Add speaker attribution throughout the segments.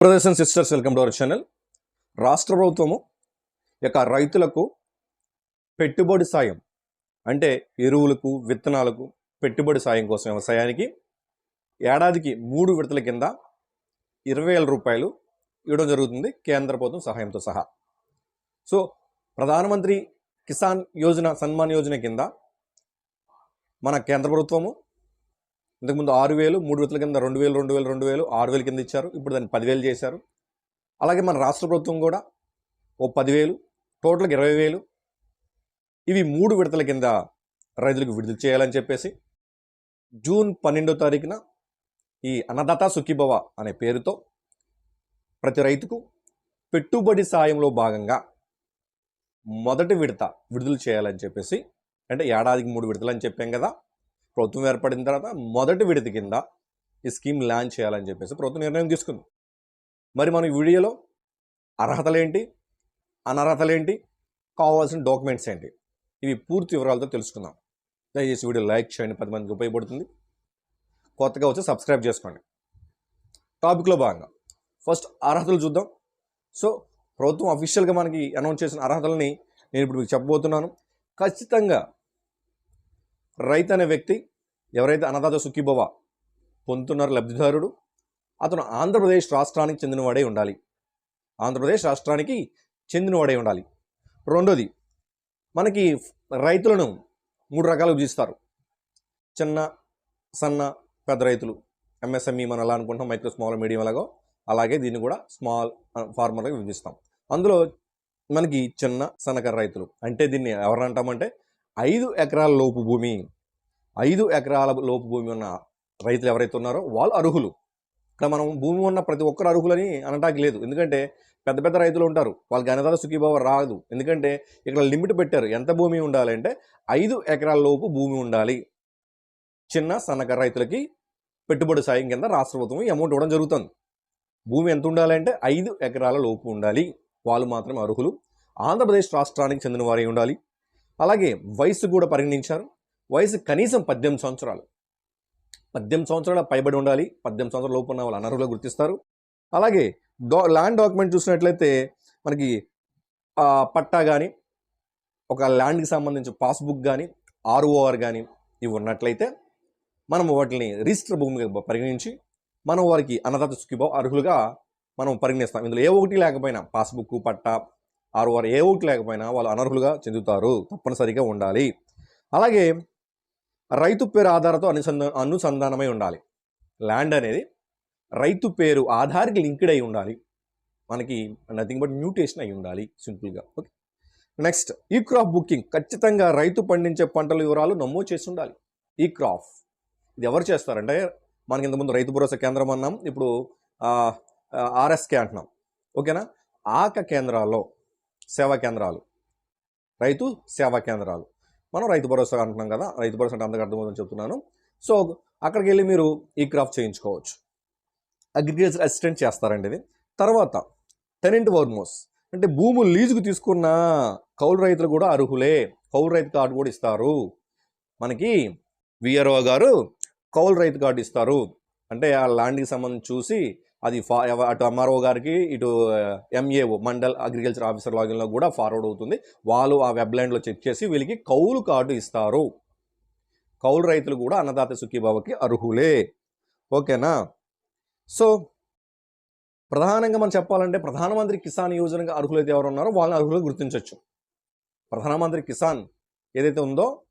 Speaker 1: Brothers and sisters welcome to our channel. రాష్ట్ర ప్రభుత్వము యొక్క రైతులకు పెట్టుబడి సాయం అంటే ఎరువులకు విత్తనాలకు పెట్టుబడి సాయం కోసం వ్యవసాయానికి ఏడాదికి మూడు విడతల కింద ఇరవై వేల రూపాయలు ఇవ్వడం జరుగుతుంది కేంద్ర ప్రభుత్వం సహాయంతో సహా. సో ప్రధానమంత్రి కిసాన్ యోజన సన్మాన్ యోజన కింద మన కేంద్ర ప్రభుత్వము ఇంతకుముందు ఆరు వేలు మూడు విడతల కింద రెండు వేలు రెండు వేలు రెండు వేలు ఆరు వేలు కింద ఇచ్చారు. ఇప్పుడు దాన్ని పదివేలు చేశారు. అలాగే మన రాష్ట్ర ప్రభుత్వం కూడా ఓ పదివేలు టోటల్కి ఇరవై వేలు. ఇవి మూడు విడతల కింద రైతులకు విడుదల చేయాలని చెప్పేసి జూన్ పన్నెండో తారీఖున ఈ అన్నదాత సుఖీభవ అనే పేరుతో ప్రతి రైతుకు పెట్టుబడి సాయంలో భాగంగా మొదటి విడత విడుదల చేయాలని చెప్పేసి అంటే ఏడాదికి మూడు విడతలు అని చెప్పాం కదా ప్రభుత్వం ఏర్పడిన తర్వాత మొదటి విడత కింద ఈ స్కీమ్ లాంచ్ చేయాలని చెప్పేసి ప్రభుత్వం నిర్ణయం తీసుకుంది. మరి మనం ఈ వీడియోలో అర్హతలేంటి అనర్హతలేంటి కావాల్సిన డాక్యుమెంట్స్ ఏంటి ఇవి పూర్తి వివరాలతో తెలుసుకుందాం. దయచేసి వీడియో లైక్ చేయండి పది మందికి ఉపయోగపడుతుంది. కొత్తగా వచ్చి సబ్స్క్రైబ్ చేసుకోండి. టాపిక్లో భాగంగా ఫస్ట్ అర్హతలు చూద్దాం. సో ప్రభుత్వం అఫీషియల్గా మనకి అనౌన్స్ చేసిన అర్హతలని నేను ఇప్పుడు మీకు చెప్పబోతున్నాను. ఖచ్చితంగా రైతు అనే వ్యక్తి ఎవరైతే అన్నదాత సుఖీభవ పొందుతున్నారు లబ్ధిదారుడు అతను ఆంధ్రప్రదేశ్ రాష్ట్రానికి చెందినవాడే ఉండాలి. ఆంధ్రప్రదేశ్ రాష్ట్రానికి చెందినవాడే ఉండాలి. రెండోది మనకి రైతులను మూడు రకాలు విభజిస్తారు. చిన్న సన్న పెద్ద రైతులు. ఎంఎస్ఎంఈ మనం ఎలా అనుకుంటాం మైక్రో స్మాల్ మీడియం ఎలాగో అలాగే దీన్ని కూడా స్మాల్ ఫార్మర్గా విభజిస్తాం. అందులో మనకి చిన్న సన్నకారు రైతులు అంటే దీన్ని ఎవరు అంటామంటే ఐదు ఎకరాల లోపు భూమి ఐదు ఎకరాల లోపు భూమి ఉన్న రైతులు ఎవరైతే ఉన్నారో వాళ్ళు అర్హులు. ఇక్కడ మనం భూమి ఉన్న ప్రతి ఒక్కరు అర్హులని అనటానికి లేదు. ఎందుకంటే పెద్ద పెద్ద రైతులు ఉంటారు. వాళ్ళకి అన్నదాత సుఖీభావ రాదు. ఎందుకంటే ఇక్కడ లిమిట్ పెట్టారు. ఎంత భూమి ఉండాలి అంటే ఐదు ఎకరాల లోపు భూమి ఉండాలి. చిన్న సన్నకారు రైతులకి పెట్టుబడి సాయం కింద రాష్ట్ర ప్రభుత్వం అమౌంట్ ఇవ్వడం జరుగుతుంది. భూమి ఎంత ఉండాలి అంటే ఐదు ఎకరాల లోపు ఉండాలి. వాళ్ళు మాత్రమే అర్హులు. ఆంధ్రప్రదేశ్ రాష్ట్రానికి చెందిన వారే ఉండాలి. అలాగే వయసు కూడా పరిగణించారు. వయసు కనీసం పద్దెనిమిది సంవత్సరాలు. పద్దెనిమిది సంవత్సరాల పైబడి ఉండాలి. పద్దెనిమిది సంవత్సరాల లోపు ఉన్న వాళ్ళు అనర్హులుగా గుర్తిస్తారు. అలాగే డా ల్యాండ్ డాక్యుమెంట్ చూసినట్లయితే మనకి పట్టా కానీ ఒక ల్యాండ్కి సంబంధించి పాస్బుక్ కానీ ఆర్ఓఆర్ కానీ ఇవి ఉన్నట్లయితే మనం వాటిని రిజిస్టర్ భూమిగా పరిగణించి మనం వారికి అన్నదాత సుఖీభావ అర్హులుగా మనం పరిగణిస్తాం. ఇందులో ఏ ఒకటి లేకపోయినా పాస్బుక్ పట్టా ఆర్ఓఆర్ ఏ ఓట్ లేకపోయినా వాళ్ళు అనర్హులుగా చెందుతారు. తప్పనిసరిగా ఉండాలి. అలాగే రైతు పేరు ఆధారంతో అనుసంధా అనుసంధానమై ఉండాలి. ల్యాండ్ అనేది రైతు పేరు ఆధార్కి లింక్డ్ అయి ఉండాలి. మనకి నథింగ్ బట్ మ్యూటేషన్ అయి ఉండాలి సింపుల్గా. ఓకే? నెక్స్ట్ ఈ క్రాప్ బుకింగ్ ఖచ్చితంగా రైతు పండించే పంటల వివరాలు నమోదు చేసి ఉండాలి. ఈ క్రాప్ ఇది ఎవరు చేస్తారంటే మనకి ఇంతకుముందు రైతు భరోసా కేంద్రం అన్నాం. ఇప్పుడు ఆర్ఎస్కే అంటున్నాం. ఓకేనా? ఆక కేంద్రాల్లో సేవా కేంద్రాలు. రైతు సేవా కేంద్రాలు. మనం రైతు భరోసా అంటున్నాం కదా రైతు భరోసా అంటే అందరికీ అర్థమవుతుందని చెప్తున్నాను. సో అక్కడికి వెళ్ళి మీరు ఈ క్రాఫ్ట్ చేయించుకోవచ్చు. అగ్రికల్చర్ అసిస్టెంట్ చేస్తారండి ఇది. తర్వాత టెనెంట్ వర్మోస్. అంటే భూములు లీజుకు తీసుకున్న కౌలు రైతులు కూడా అర్హులే. కౌలు రైతు కార్డు కూడా ఇస్తారు. మనకి విఆర్ఓ గారు కౌలు రైతు కార్డు ఇస్తారు. అంటే ఆ ల్యాండ్కి సంబంధించి చూసి అది ఫా అటు ఎంఆర్ఓ గారికి ఇటు ఎంఏఓ మండల్ అగ్రికల్చర్ ఆఫీసర్ లాగిన్లో కూడా ఫార్వర్డ్ అవుతుంది. వాళ్ళు ఆ వెబ్ చెక్ చేసి వీళ్ళకి కౌలు కార్డు ఇస్తారు. కౌలు రైతులు కూడా అన్నదాత సుఖీబాబుకి అర్హులే. ఓకేనా? సో ప్రధానంగా మనం చెప్పాలంటే ప్రధానమంత్రి కిసాన్ యోజనగా అర్హులైతే ఎవరు ఉన్నారో వాళ్ళని అర్హులు గుర్తించవచ్చు ప్రధానమంత్రి కిసాన్ ఏదైతే ఉందో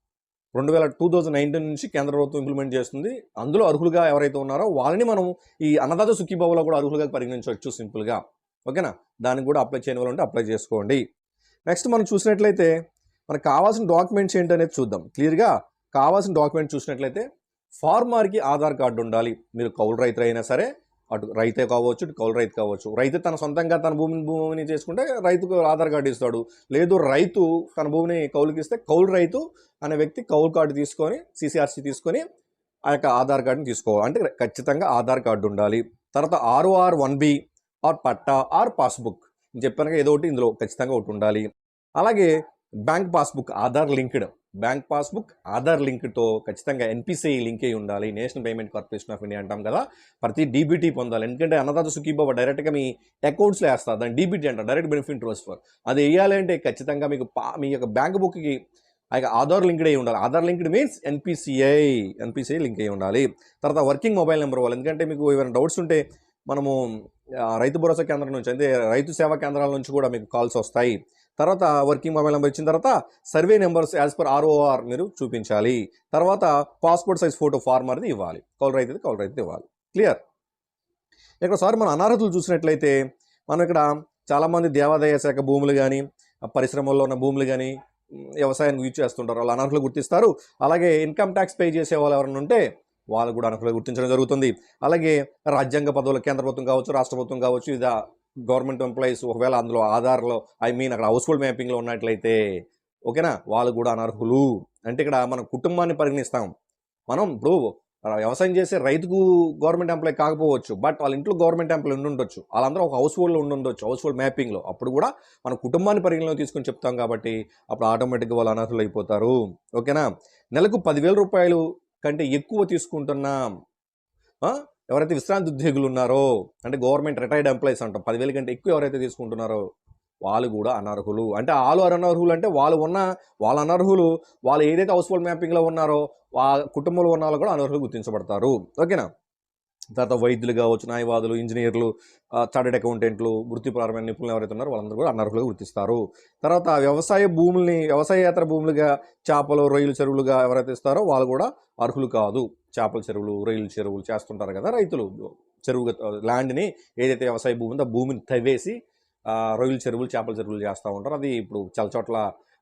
Speaker 1: రెండు వేల టూ థౌజండ్ నైన్టీన్ నుంచి కేంద్ర ప్రభుత్వం ఇంప్లిమెంట్ చేస్తుంది. అందులో అర్హులుగా ఎవరైతే ఉన్నారో వాళ్ళని మనం ఈ అన్నదాత సుఖీబాబులో కూడా అర్హులుగా పరిగణించవచ్చు సింపుల్గా. ఓకేనా? దానికి కూడా అప్లై చేయని వాళ్ళు ఉంటే అప్లై చేసుకోండి. నెక్స్ట్ మనం చూసినట్లయితే మనకు కావాల్సిన డాక్యుమెంట్స్ ఏంటనేది చూద్దాం. క్లియర్గా కావాల్సిన డాక్యుమెంట్ చూసినట్లయితే ఫార్మర్కి ఆధార్ కార్డు ఉండాలి. మీరు కౌలు రైతులు అయినా సరే అటు రైతే కావచ్చు ఇటు కౌలు రైతు కావచ్చు. రైతు తన సొంతంగా తన భూమిని భూమిని చేసుకుంటే రైతుకు ఆధార్ కార్డు ఇస్తాడు. లేదు రైతు తన భూమిని కౌలుకి ఇస్తే కౌలు రైతు అనే వ్యక్తి కౌలు కార్డు తీసుకొని సిసిఆర్సి తీసుకొని ఆ యొక్క ఆధార్ కార్డుని తీసుకోవాలి. అంటే ఖచ్చితంగా ఆధార్ కార్డు ఉండాలి. తర్వాత ఆర్ఓఆర్ వన్ బి ఆర్ పట్టా ఆర్ పాస్బుక్. నేను చెప్పాను కదా, ఏదో ఒకటి ఇందులో ఖచ్చితంగా ఒకటి ఉండాలి. అలాగే bank passbook Aadhaar linked. Bank passbook Aadhaar లింక్తో ఖచ్చితంగా ఎన్పిసిఐ లింక్ అయి ఉండాలి. National payment corporation of India అంటాం కదా ప్రతి డీబీటీ పొందాలి. ఎందుకంటే అన్నదాత సుఖీబాబా డైరెక్ట్గా మీ అకౌంట్స్లో వేస్తారు దాన్ని డీబీటీ అంటారు. డైరెక్ట్ బెనిఫిట్ ట్రాన్స్ఫర్ అది వేయాలి అంటే ఖచ్చితంగా మీకు పా మీ యొక్క బ్యాంక్ బుక్కి ఆ యొక్క ఆధార్ లింక్డ్ అయి ఉండాలి. Aadhaar linked means NPCI NPCI link అయి ఉండాలి. తర్వాత వర్కింగ్ మొబైల్ నెంబర్ వాళ్ళు ఎందుకంటే మీకు ఏమైనా డౌట్స్ ఉంటే మనము రైతు భరోసా కేంద్రం నుంచి అంటే రైతు సేవా కేంద్రాల నుంచి కూడా మీకు కాల్స్ వస్తాయి. తర్వాత వర్కింగ్ మొబైల్ నెంబర్ ఇచ్చిన తర్వాత survey numbers as per ROR మీరు చూపించాలి. తర్వాత పాస్పోర్ట్ సైజ్ ఫోటో ఫార్మ్ అనేది ఇవ్వాలి. కౌలు రైతు కౌలు రైతు ఇవ్వాలి. క్లియర్? ఇక్కడ సార్ మన అనర్హతలు చూసినట్లయితే మనం ఇక్కడ చాలామంది దేవాదాయ శాఖ భూములు కానీ పరిశ్రమల్లో ఉన్న భూములు కానీ వ్యవసాయానికి యూజ్ చేస్తుంటారు. వాళ్ళు అనర్హులు గుర్తిస్తారు. అలాగే ఇన్కమ్ ట్యాక్స్ పే చేసే వాళ్ళు ఎవరైనా ఉంటే వాళ్ళు కూడా అనర్హులు గుర్తించడం జరుగుతుంది. అలాగే రాజ్యాంగ పదవులు కేంద్ర ప్రభుత్వం కావచ్చు రాష్ట్ర ప్రభుత్వం కావచ్చు వివిధ గవర్నమెంట్ ఎంప్లాయీస్ ఒకవేళ అందులో ఆధార్లో ఐ మీన్ అక్కడ హౌస్ హోల్డ్ మ్యాపింగ్లో ఉన్నట్లయితే ఓకేనా? వాళ్ళు కూడా అనర్హులు. అంటే ఇక్కడ మన కుటుంబాన్ని పరిగణిస్తాం. మనం ఇప్పుడు వ్యవసాయం చేసే రైతుకు గవర్నమెంట్ ఎంప్లాయ్ కాకపోవచ్చు బట్ వాళ్ళ ఇంట్లో గవర్నమెంట్ ఎంప్లాయ్ ఉండి ఉండొచ్చు. వాళ్ళందరూ ఒక హౌస్ హోల్డ్లో ఉండుండొచ్చు హౌస్ హోల్డ్ మ్యాపింగ్లో. అప్పుడు కూడా మన కుటుంబాన్ని పరిగణలో తీసుకొని చెప్తాం కాబట్టి అప్పుడు ఆటోమేటిక్గా వాళ్ళు అనర్హులు అయిపోతారు. ఓకేనా? నెలకు పదివేల రూపాయలు కంటే ఎక్కువ తీసుకుంటున్నా. ఎవరైతే విశ్రాంతి ఉద్యోగులు ఉన్నారో అంటే గవర్నమెంట్ రిటైర్డ్ ఎంప్లాయీస్ అంటాం పదివేల కంటే ఎక్కువ ఎవరైతే తీసుకుంటున్నారో వాళ్ళు కూడా అనర్హులు. అంటే వాళ్ళు అనర్హులు అంటే వాళ్ళు ఉన్న వాళ్ళు అనర్హులు వాళ్ళు ఏదైతే హౌస్ హోల్డ్ మ్యాపింగ్లో ఉన్నారో వాళ్ళ కుటుంబంలో ఉన్న వాళ్ళు కూడా అనర్హులు గుర్తించబడతారు. ఓకేనా? తర్వాత వైద్యులు కావచ్చు న్యాయవాదులు ఇంజనీర్లు చార్టెడ్ అకౌంటెంట్లు వృత్తిపరమైన నిపుణులు ఎవరైతే ఉన్నారో వాళ్ళందరూ కూడా అనర్హులుగా గుర్తిస్తారు. తర్వాత వ్యవసాయ భూముల్ని వ్యవసాయేతర భూములుగా చేపలు రొయ్యలు చెరువులుగా ఎవరైతే ఇస్తారో వాళ్ళు కూడా అర్హులు కాదు. చేపల చెరువులు రొయ్యల చెరువులు చేస్తుంటారు కదా రైతులు. చెరువు ల్యాండ్ని ఏదైతే వ్యవసాయ భూమి ఉందో భూమిని తవ్వేసి రొయ్యలు రొయ్యల చెరువులు చేపల చెరువులు చేస్తూ ఉంటారు. అది ఇప్పుడు చాలా చోట్ల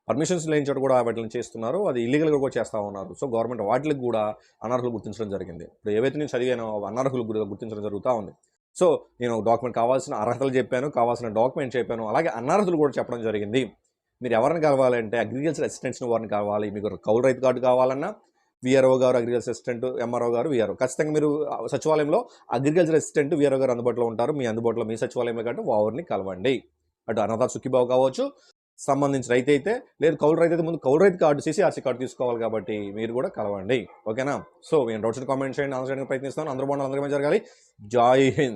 Speaker 1: పర్మిషన్స్ లేని చోట కూడా వాటిని చేస్తున్నారు. అది ఇల్లీగల్గా కూడా చేస్తూ ఉన్నారు. సో గవర్నమెంట్ వాటికి కూడా అనర్హులు గుర్తించడం జరిగింది. ఇప్పుడు ఏవైతే నేను చదివానో అనర్హులు కూడా గుర్తించడం జరుగుతూ ఉంది. సో నేను డాక్యుమెంట్ కావాల్సిన అర్హతలు చెప్పాను కావాల్సిన డాక్యుమెంట్ చెప్పాను అలాగే అనర్హతలు కూడా చెప్పడం జరిగింది. మీరు ఎవరిని కలవాలంటే అగ్రికల్చర్ అసిస్టెంట్స్ని వారిని కావాలి మీకు కౌలు రైతు కార్డు కావాలన్నా విఆర్ఓ గారు అగ్రికల్చర్ అసిస్టెంట్ ఎంఆర్ఓ గారు విఆర్ఓ ఖచ్చితంగా మీరు సచివాలయంలో అగ్రికల్చర్ అసిస్టెంట్ విఆర్ఓ గారు అందుబాటులో ఉంటారు. మీ అందుబాటులో మీ సచివాలయంలో కాబట్టి వావర్ని కలవండి. అటు అనాథ సుఖీబాబు కావచ్చు సంబంధించి రైతు అయితే లేదు కౌలు రైతు అయితే ముందు కౌలు రైతు కార్డు సిసిఆర్సీ కార్డు తీసుకోవాలి కాబట్టి మీరు కూడా కలవండి. ఓకేనా? సో నేను డౌట్స్ కామెంట్ చేయండి ఆన్సర్ చేయడానికి ప్రయత్నిస్తాను. అందరూ బాగుండాలి అందరికీ జరగాలి? జై హింద్.